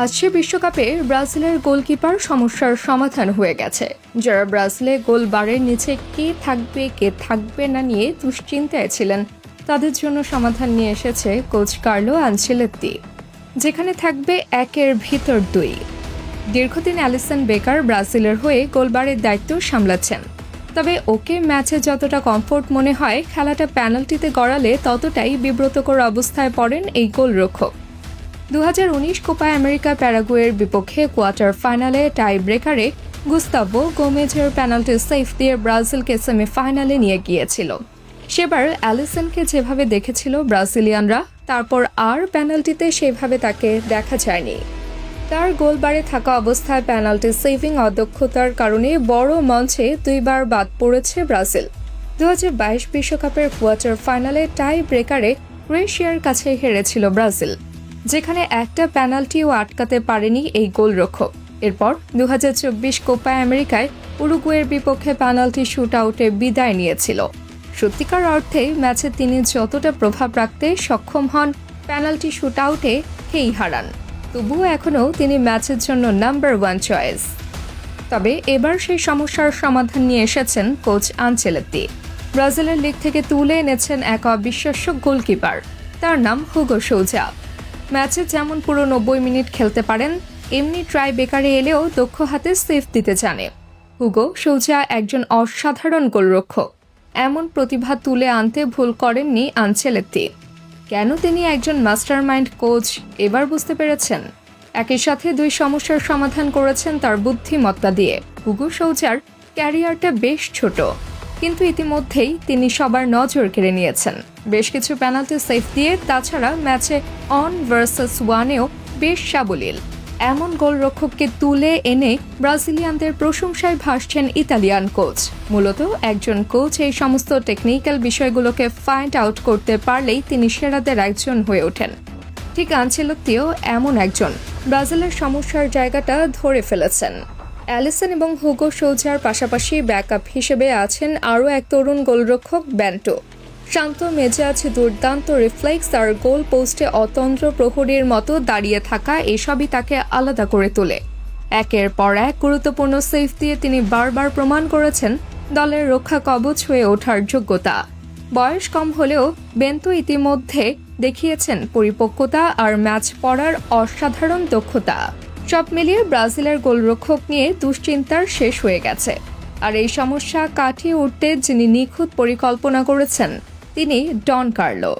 আসছে বিশ্বকাপে ব্রাজিলের গোলকিপার সমস্যার সমাধান হয়ে গেছে। যারা ব্রাজিলে গোল বারের নিচে কে থাকবে কে থাকবে না নিয়ে দুশ্চিন্তায় ছিলেন, তাদের জন্য সমাধান নিয়ে এসেছে কোচ কার্লো আনচেলেত্তি, যেখানে থাকবে একের ভিতর দুই। দীর্ঘদিন অ্যালিসন বেকার ব্রাজিলের হয়ে গোলবারের দায়িত্ব সামলাচ্ছেন। তবে ওকে ম্যাচে যতটা কমফোর্ট মনে হয়, খেলাটা পেনাল্টিতে গড়ালে ততটাই বিব্রতকর অবস্থায় পড়েন এই গোলরক্ষক। দু কোপা আমেরিকা প্যারাগুয়ের বিপক্ষে কোয়ার্টার ফাইনালে টাই ব্রেকারে গুস্তাভো গোমেজের পেনাল্টি সেফ দিয়ে ব্রাজিলকে সেমিফাইনালে নিয়ে গিয়েছিল। সেবার অ্যালিসনকে যেভাবে দেখেছিল ব্রাজিলিয়ানরা, তারপর আর পেনাল্টিতে সেভাবে তাকে দেখা যায়নি। তার গোলবারে থাকা অবস্থায় পেনাল্টি সেভিং অদক্ষতার কারণে বড় মঞ্চে দুইবার বাদ পড়েছে ব্রাজিল। দু বিশ্বকাপের কোয়ার্টার ফাইনালে টাই ব্রেকারে ক্রোয়েশিয়ার কাছে হেরেছিল ব্রাজিল। যেখানে একটা পেনাল্টিও আটকাতে পারেনি এই গোলরক্ষক। এরপর দু কোপা আমেরিকায় উরুগুয়ের বিপক্ষে পেনাল্টি শুট আউটে বিদায় নিয়েছিল। সত্যিকার অর্থে ম্যাচে তিনি যতটা প্রভাব রাখতে সক্ষম হন, পেনাল্টি শুট আউটে হেই হারান। তবুও এখনও তিনি ম্যাচের জন্য নাম্বার ওয়ান চয়েস। তবে এবার সেই সমস্যার সমাধান নিয়ে এসেছেন কোচ আনচেলেত্তি ব্রাজিলের লিগ থেকে তুলে এনেছেন এক অবিশ্বাস্য গোলকিপার। তার নাম হুগো সৌজা ম্যাচে যেমন পুরো নব্বই মিনিট খেলতে পারেন, এমনি ট্রাই বেকারে এলেও দক্ষ হাতে সেফ দিতে জানে। হুগো সৌজা একজন অসাধারণ গোলরক্ষক। এমন প্রতিভা তুলে আনতে ভুল করেননি আনচেলেত্তি। কেন তিনি একজন মাস্টারমাইন্ড কোচ এবার বুঝতে পেরেছেন? একই সাথে দুই সমস্যার সমাধান করেছেন তার বুদ্ধিমত্তা দিয়ে। হুগো সৌজার ক্যারিয়ারটা বেশ ছোট। কিন্তু ইতিমধ্যেই তিনি সবার নজর কেড়ে নিয়েছেন। বেশ কিছু পেনাল্টি সেফ দিয়ে তাছাড়া ম্যাচে অন ভার্সেস ওয়ানেও বেশ সাবলীল। এমন গোলরক্ষককে তুলে এনে ব্রাজিলিয়ানদের প্রশংসায় ভাসছেন ইতালিয়ান কোচ মূলত একজন কোচ এই সমস্ত টেকনিক্যাল বিষয়গুলোকে ফাইন্ড আউট করতে পারলেই তিনি সেরাদের একজন হয়ে ওঠেন। ঠিক আনচেলত্তিও এমন একজন। ব্রাজিলের সমস্যার জায়গাটা ধরে ফেলেছেন। অ্যালিসন এবং হুগো সৌজার পাশাপাশি ব্যাকআপ হিসেবে আছেন আরও এক তরুণ গোলরক্ষক ব্যান্টো। শান্ত মেজাজ, দুর্দান্ত রিফ্লেক্স আর গোল পোস্টে অতন্ত্র প্রহরীর মতো দাঁড়িয়ে থাকা এসবই তাকে আলাদা করে তোলে। একের পর এক গুরুত্বপূর্ণ সেফ দিয়ে তিনি বারবার প্রমাণ করেছেন দলের রক্ষা কবচ হয়ে ওঠার যোগ্যতা। বয়স কম হলেও বেন্তো ইতিমধ্যে দেখিয়েছেন পরিপক্কতা আর ম্যাচ পড়ার অসাধারণ দক্ষতা। সব মিলিয়ে ব্রাজিলের গোলরক্ষক নিয়ে দুশ্চিন্তার শেষ হয়ে গেছে। আর এই সমস্যা কাটিয়ে উঠতে যিনি নিখুঁত পরিকল্পনা করেছেন, তিনি ডন কার্লো।